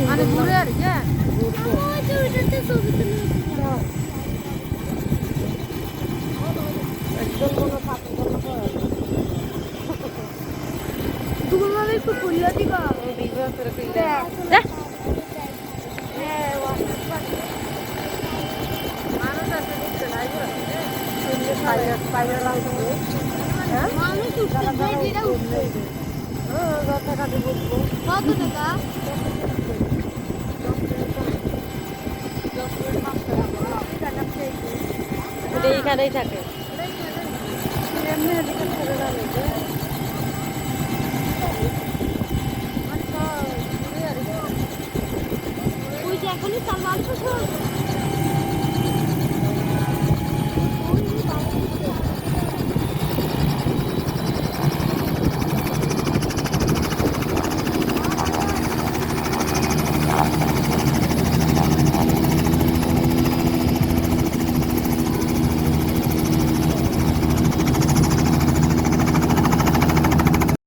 মানে ঘুরে আর কি কোনো হয় একটু খুললে দিবা হ্যাঁ মানুষ আছে দেখতে নাই সুন্দর পাইনার পাইনার হ্যাঁ মানুষ উঠতে যেটা উঠতে হ্যাঁ। রাস্তাঘাটে বসবো কত টাকা? এইখানেই থাকে। এখনই তার মাংস